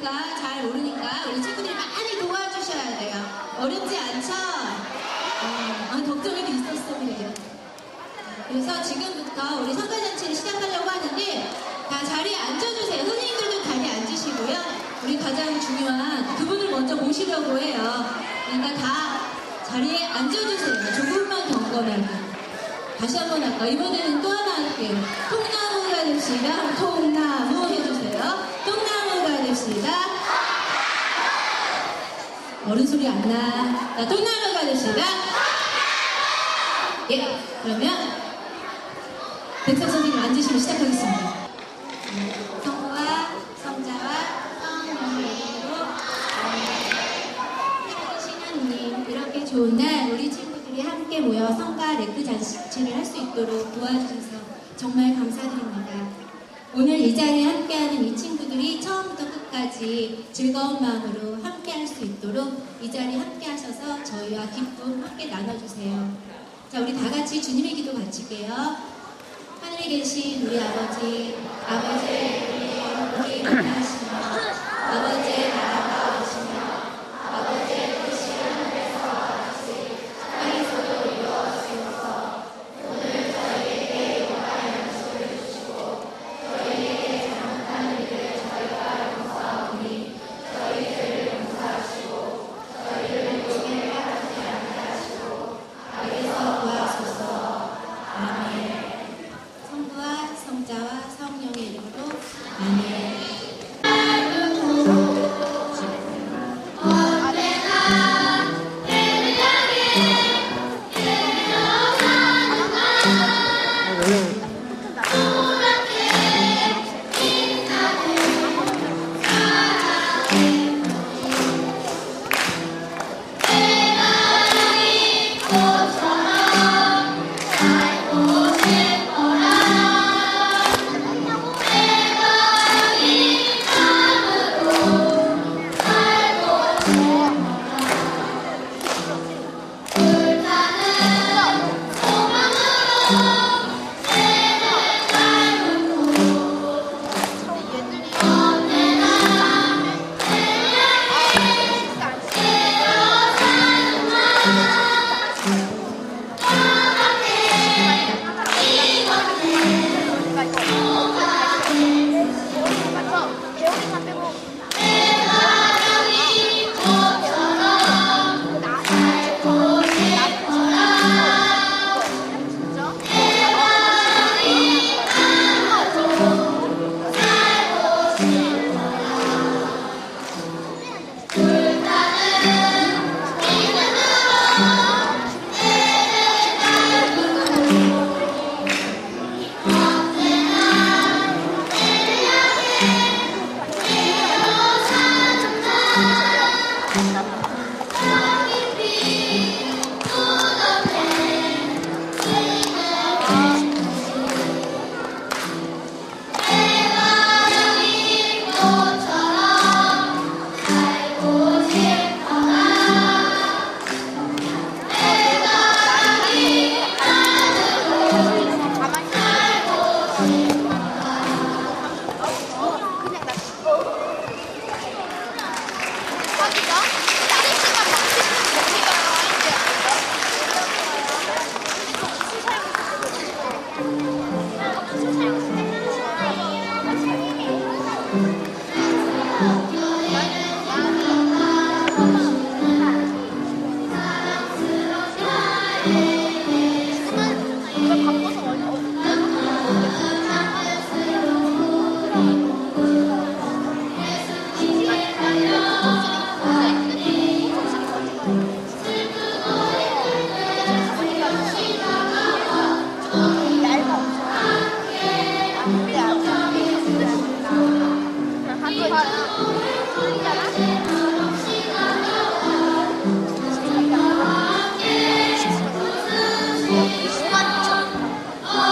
모르니까 잘 모르니까 우리 친구들이 많이 도와주셔야 돼요. 어렵지 않죠? 어, 아, 걱정이 있었어 그래요. 그래서 지금부터 우리 성가잔치를 시작하려고 하는데 다 자리에 앉아주세요. 선생님들도 자리에 앉으시고요. 우리 가장 중요한 그분을 먼저 모시려고 해요. 그러니까 다 자리에 앉아주세요. 조금만 경건하게. 다시 한 번 할까? 이번에는 또 하나 할게요. 나. 자, 통나무가 됩시다. 예, 그러면 백석 선생님 앉으시면 시작하겠습니다. 성부와 성자와 성령의 이름으로 신하님 이렇게 좋은 날 우리 친구들이 함께 모여 성가 레크 잔치를 할 수 있도록 도와주셔서 정말 감사드립니다. 오늘 이 자리에 함께하는 이 친구들이 처음부터 끝까지 즐거운 마음으로 함께할 수 있도록 이 자리에 함께하셔서 저희와 기쁨 함께 나눠주세요. 자, 우리 다 같이 주님의 기도 바칠게요. 하늘에 계신 우리 아버지, 아버지의 우리 일어나시며 아버지의 나라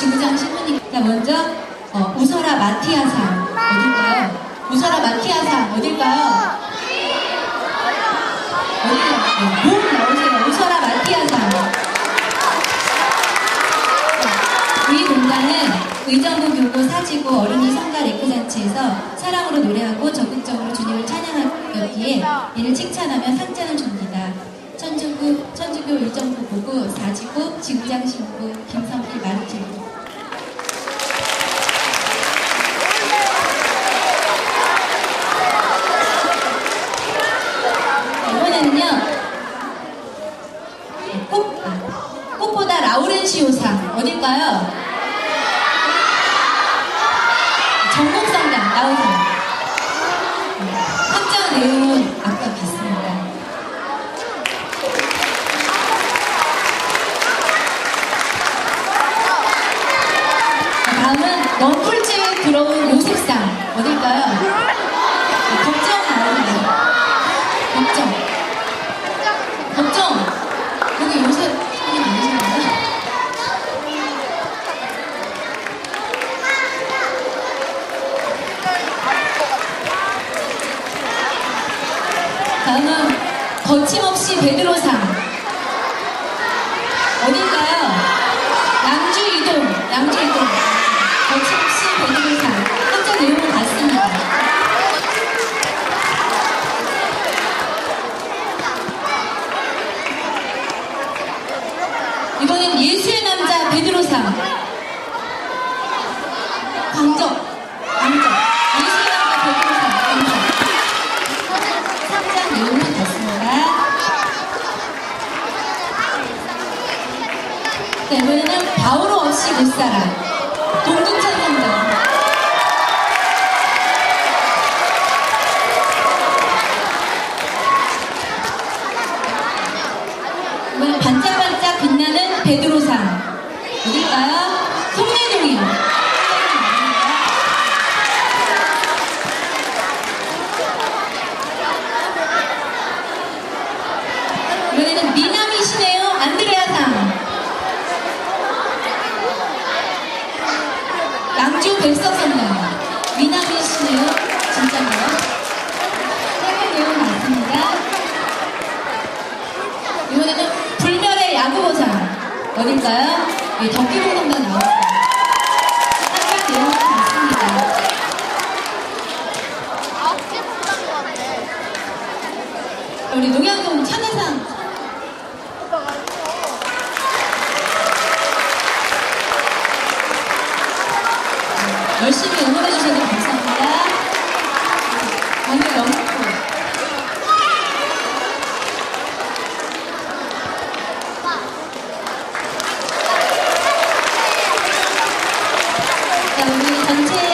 지구장 신부님. 자, 먼저, 어, 우설아 마티아상. 어딜까요? 우설아 마티아상. 어딜까요? 어디요? 네, 목 나오세요. 우설아 마티아상. 이 공간은 의정부 교구 사지구 어린이 성가 레크잔치에서 사랑으로 노래하고 적극적으로 주님을 찬양하였기에 이를 칭찬하며 상자는 줍니다. 천주구, 천 주교 의정부 고구 사지구 지구장 신부 김성필 마르티 걱정. 여기 요셉 손님 아니신가요? 다음은 거침없이 베드로상 어딜까요? 양주 이동 양주 이동 거침없이 베드로상 현재 내용을 봤습니다 이번엔 예수의 남자 베드로상 광적 광적 예수의 남자 베드로상 광적 상장 내용을 봤습니다. 자, 이번에는 바오로 없이 못 살아. 동두천 성당. 이번엔 반짝반짝 빛나는 베드로상. 어딜까요? 송내동이요. 이번에는 미남이시네요. 안드레아상. 양주 백석성당. 미남이시네요. 진짜로요. 세계 내용 맞습니다. 이번에는 불멸의 야구보상. 어딜까요? 예, 덕기봉성당 나왔어요. 세계 내용 맞습니다. 아홉 개 성당이 왔네. 우리 농양동 찬해상 열심히 응원해 주셔서 감사합니다. 오늘 영국 자, 우리 전체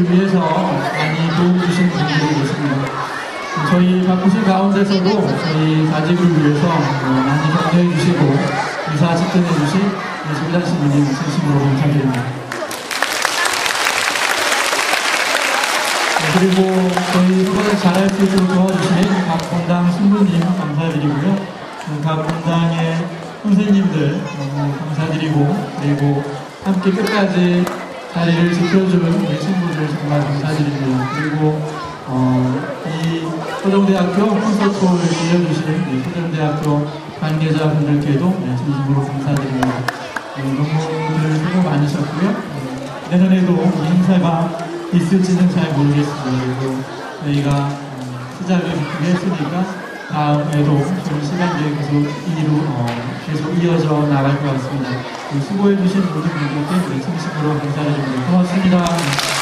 성가자실을 위해서 많이 도움 주신 분들이 계십니다. 어, 저희 바쁘신 가운데서도 저희 사직을 위해서 어, 많이 격려해 주시고 이사 집행해 주신 지구자신님 진심으로 감사드립니다. 네, 그리고 저희 후보를 잘할 수 있도록 도와주신 각 본당 신부님 감사드리고요. 어, 각 본당의 선생님들 너무 감사드리고 그리고 함께 끝까지 자리를 지켜준 우리 친구들 정말 감사드립니다. 그리고 어, 이 서정대학교 콘서트를 빌려주신 이 서정대학교 관계자분들께도 네, 진심으로 감사드립니다. 네, 너무들 수고 많으셨고요. 어, 내년에도 이 행사가 있을지는 잘 모르겠습니다. 그리고 저희가 어, 시작을 이렇게 했으니까 다음에도 좋은 시간들이 계속 이루, 어, 계속 이어져 나갈 것 같습니다. 수고해주신 모든 분들께 진심으로 감사드립니다. 고맙습니다.